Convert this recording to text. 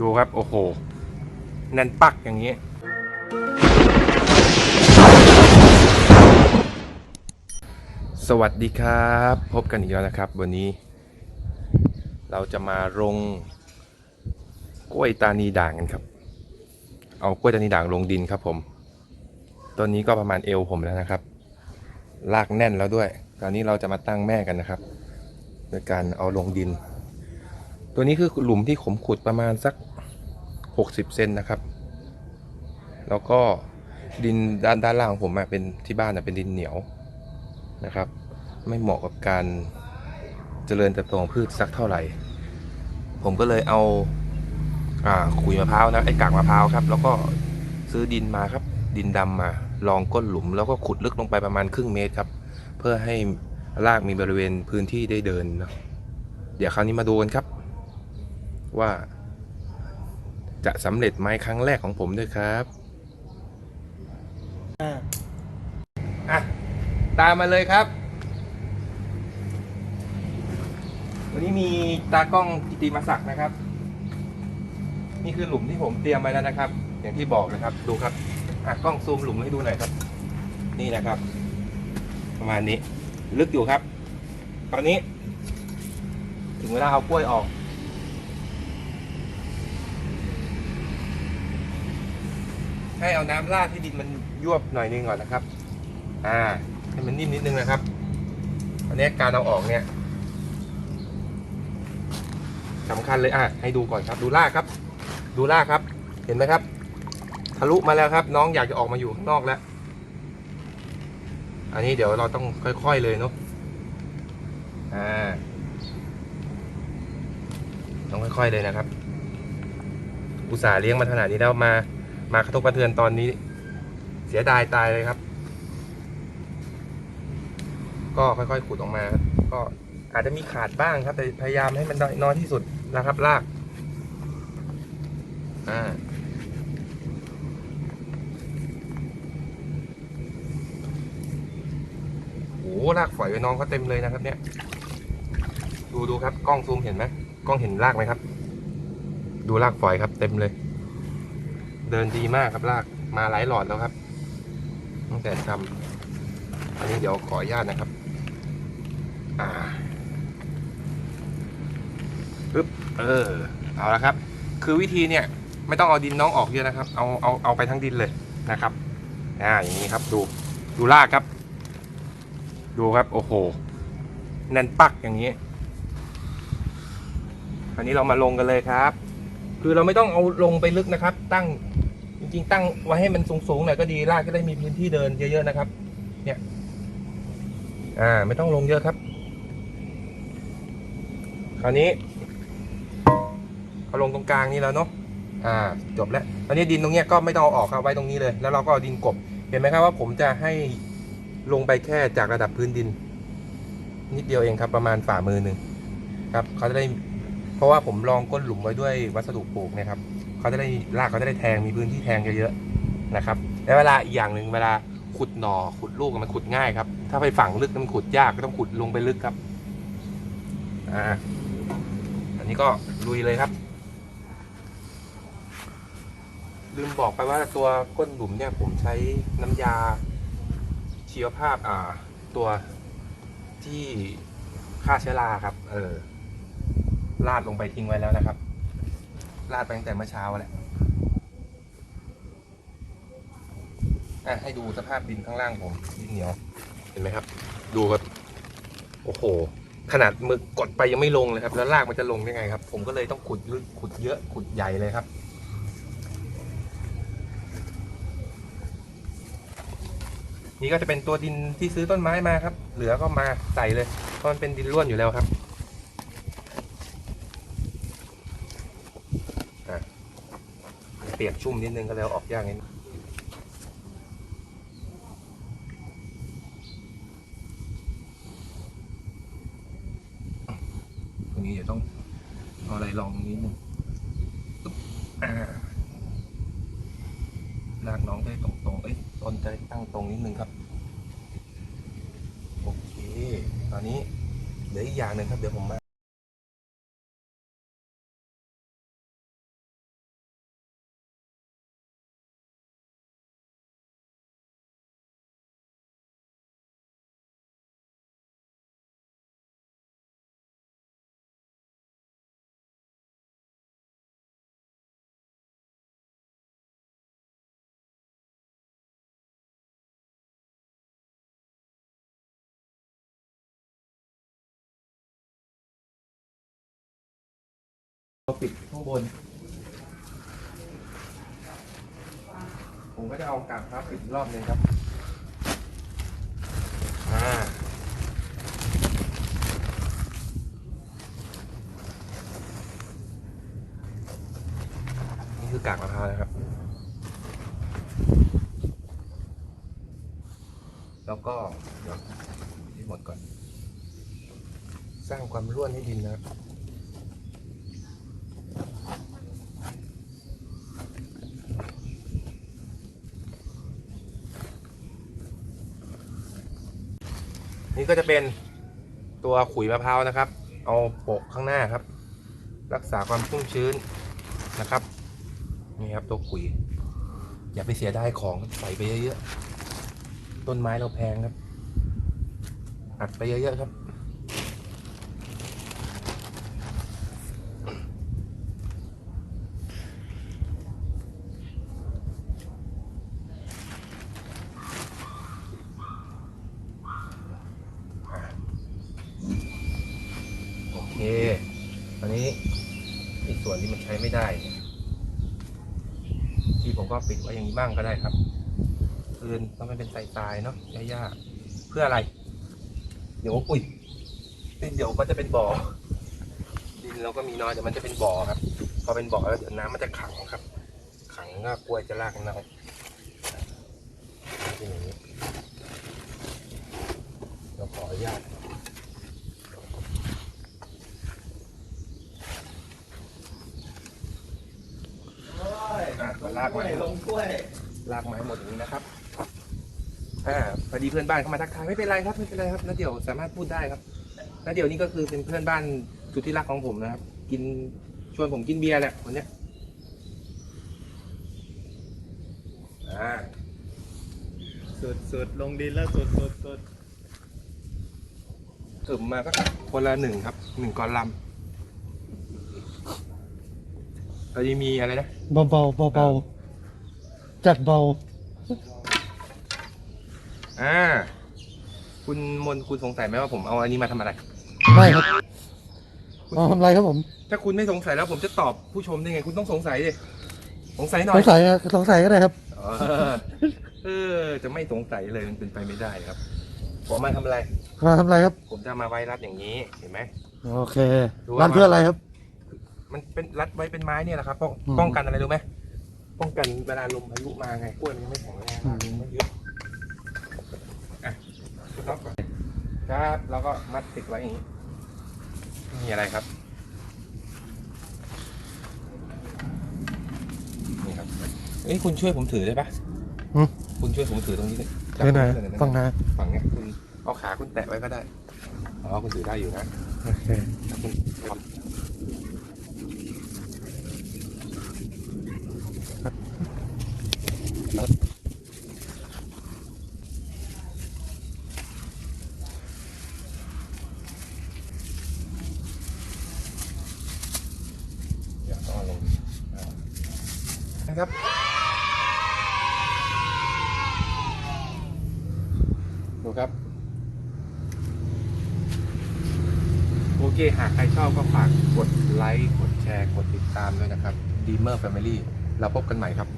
ดูครับ โอ้โหแน่นปักอย่างนี้ สวัสดีครับ พบกันอีกแล้วนะครับ วันนี้ เราจะมาลงกล้วยตานีด่างกันครับ เอากล้วยตานีด่างลงดินครับผม ต้นนี้ก็ประมาณเอวผมแล้วนะครับ ลากแน่นแล้วด้วย ตอนนี้เราจะมาตั้งแม่กันนะครับโดยการเอาลงดิน ตัวนี้คือหลุมที่ผมขุดประมาณสัก 60 เซนนะครับ แล้วก็ดินด้านด้านล่างของผมอะเป็นที่บ้านอะเป็นดินเหนียวนะครับ ไม่เหมาะกับการเจริญเติบโตของพืชสักเท่าไหร่ ผมก็เลยเอาอ่าขุยมะพร้าวนะไอ้กากมะพร้าวครับ แล้วก็ซื้อดินมาครับ ดินดำมาลองก้นหลุม แล้วก็ขุดลึกลงไปประมาณครึ่งเมตรครับ เพื่อให้รากมีบริเวณพื้นที่ได้เดินเนอะเดี๋ยวคราวนี้มาดูกันครับ ว่า จะสำเร็จไหมครั้งแรกของผมด้วยครับอะตามมาเลยครับ วันนี้มีตากล้องกิติมาศักดิ์นะครับ นี่คือหลุมที่ผมเตรียมไว้แล้วนะครับ อย่างที่บอกนะครับ ดูครับอะกล้องซูมหลุมให้ดูหน่อยครับ นี่นะครับ ประมาณนี้ ลึกอยู่ครับ ตอนนี้ ถึงเวลาเอากล้วยออก ให้เอาน้ำราดให้ดินมันยวบหน่อยนึงก่อนนะครับ อ่า ให้มันนิ่มนิดนึงนะครับ อันนี้การเอาออกเนี่ยสำคัญเลยอะให้ดูก่อนครับดูรากครับ ดูรากครับ เห็นไหมครับ ทะลุมาแล้วครับ น้องอยากจะออกมาอยู่ข้างนอกแล้ว อันนี้เดี๋ยวเราต้องค่อยๆเลยเนาะอ่าต้องค่อยๆเลยนะครับ อุตส่าห์เลี้ยงมาขนาดนี้แล้วมา มากระทบกระเทือนตอนนี้ เสียดายตายเลยครับ ก็ค่อยๆขุดออกมา ก็อาจจะมีขาดบ้างครับ แต่พยายามให้มันน้อยที่สุดนะครับรากอ่าโอ้โหรากฝอยไว้น้องเขาเต็มเลยนะครับ เนี่ย ดูดูครับ กล้องซูมเห็นไหมกล้องเห็นรากไหมครับ ดูรากฝอยครับ เต็มเลย เดินดีมากครับรากมาหลายหลอดแล้วครับตั้งแต่ทำอันนี้เดี๋ยวขออนุญาตนะครับอ่าปึ๊บเออเอาละครับ คือวิธีเนี่ยไม่ต้องเอาดินน้องออกเยอะนะครับ เอาเอาเอาไปทั้งดินเลยนะครับอ่าอย่างนี้ครับดูดูรากครับ ดูครับโอ้โหแน่นปักอย่างนี้อันนี้เรามาลงกันเลยครับ คือเราไม่ต้องเอาลงไปลึกนะครับ ตั้งจริง ๆ ตั้งไว้ให้มันสูงๆหน่อยก็ดีรากก็ได้มีพื้นที่เดินเยอะๆนะครับ เนี่ยอ่า ไม่ต้องลงเยอะครับ คราวนี้เอาลงตรงกลางนี่แล้วเนาะอ่าจบแล้วตอนนี้ดินตรงเนี้ยก็ไม่ต้องเอาออกครับไว้ตรงนี้เลย แล้วเราก็เอาดินกบ เห็นไหมครับว่าผมจะให้ลงไปแค่จากระดับพื้นดิน นิดเดียวเองครับประมาณฝ่ามือหนึ่งครับเขาจะได้ เพราะว่าผมลองก้นหลุมไว้ด้วยวัสดุปลูกนะครับเขาจะได้รากเขาจะได้แทงมีพื้นที่แทงเยอะๆนะครับแล้วเวลาอีกอย่างหนึ่งเวลาขุดหน่อขุดลูกมันขุดง่ายครับ ถ้าไปฝังลึกมันขุดยากก็ต้องขุดลงไปลึกครับอ่าอันนี้ก็ลุยเลยครับ ลืมบอกไปว่าตัวก้นหลุมเนี่ยผมใช้น้ำยาชีวภาพอ่าตัวที่ฆ่าเชื้อราครับ เออ ลาดลงไปทิ้งไว้แล้วนะครับลาดไปตั้งแต่เมื่อเช้าแหละอะให้ดูสภาพดินข้างล่างผมดินเหนียว เห็นไหมครับ ดูครับ โอ้โห ขนาดมือกดไปยังไม่ลงเลยครับ แล้วลากมันจะลงได้ไงครับ ผมก็เลยต้องขุดลึกขุดเยอะขุดใหญ่เลยครับนี่ก็จะเป็นตัวดินที่ซื้อต้นไม้มาครับ เหลือก็มาใส่เลย เพราะมันเป็นดินร่วนอยู่แล้วครับ เปียกชุ่มนิดนึงก็แล้วออกยากนิดนึงตรงนี้เดี๋ยวต้องเอาอะไรลองนิดนึงลากน้องได้ตรงๆ เอ้ยต้นจะตั้งตรงนิดนึงครับ โอเค ตอนนี้เหลืออีกอย่างหนึ่งครับ เดี๋ยวผมมา บน ผมก็จะเอากากครับปิดอีกรอบหนึงครับ อ่า นี่คือกากมะพร้าวนะครับ แล้วก็เดี๋ยวให้หมดก่อน สร้างความร่วนให้ดินนะครับ นี่ก็จะเป็นตัวขุยมะพร้าวนะครับ เอาโปะข้างหน้าครับ รักษาความชุ่มชื้นนะครับนี่ครับตัวขุย อย่าไปเสียดายของใส่ไปเยอะๆต้นไม้เราแพงครับ อัดไปเยอะๆครับ เคอันนี้อีกส่วนที่มันใช้ไม่ได้ ที่ผมก็ปิดไว้อย่างนี้บ้างก็ได้ครับคืนต้องไม่เป็นทรายๆเนาะหญ้าๆเพื่ออะไร เดี๋ยวอุ้ยเดี๋ยวมันจะเป็นบ่อ ดินเราก็มีน้อยเดี๋ยวมันจะเป็นบ่อครับ พอเป็นบ่อแล้วเดี๋ยวน้ำมันจะขังครับ ขังก็กลัวจะลากเน่าเป็นอย่างนี้เราขออนุญาต ก็ลากไม้ลงถ้วยลากไม้หมดอย่างนี้นะครับอ่าพอดีเพื่อนบ้านเข้ามาทักทายไม่เป็นไรครับไม่เป็นไรครับแล้วเดี๋ยวสามารถพูดได้ครับแล้วเดี๋ยวนี้ก็คือเป็นเพื่อนบ้านสุดที่รักของผมนะครับ กินชวนผมกินเบียร์แหละวันเนี้ยอ่าสุดสุดลงดินแล้วสุดสุดสุดเติมมาก็คนละหนึ่งครับหนึ่งกอลัม เราจะมีอะไรนะ เบาเบาเบาเบาๆจัดเบา อ่า คุณมนคุณสงสัยไหมว่าผมเอาอันนี้มาทำอะไร ไม่ครับอ๋อทำไรครับผม ถ้าคุณไม่สงสัยแล้วผมจะตอบผู้ชมได้ไง คุณต้องสงสัยดิสงสัยหน่สอยงสัยอะสงสัยก็ได้ครับ เออเออ จะไม่สงสัยเลยมันเป็นไปไม่ได้ครับ ผมมาทำอะไร มาทำไรครับ ผมจะมาไว้รัดอย่างนี้ เห็นไหม โอเค ดูว่า ร้านเพื่ออะไรครับ มันเป็นรัดไว้เป็นไม้เนี่ยแหละครับ ป้องอืม ป้องกันอะไรรู้ไหมป้องกันเวลาลมพายุมาไงกล้วยมันยังไม่แข็งแรงอืมมันไม่เยอะอะล็อกก่อนครับ แล้วก็มัดติดไว้อย่างนี้ไม่มีอะไรครับนี่ครับเอ้ยคุณช่วยผมถือได้ปะหืม คุณช่วยผมถือตรงนี้เลยจับเดี๋ยวไหนตรงนี้เลยะฟังนะฝั่งเนี้ยคุณเอาขาคุณแตะไว้ก็ได้ อ๋อ คุณถือได้อยู่นะโอเค คุณทำเดี๋ยวต้องเอาลงอ่านะ ครับ ดูครับ โอเค หากใครชอบก็ฝากกดไลค์ กดแชร์ กดติดตามด้วยนะครับ Dreamer Family เราพบกันใหม่ครับ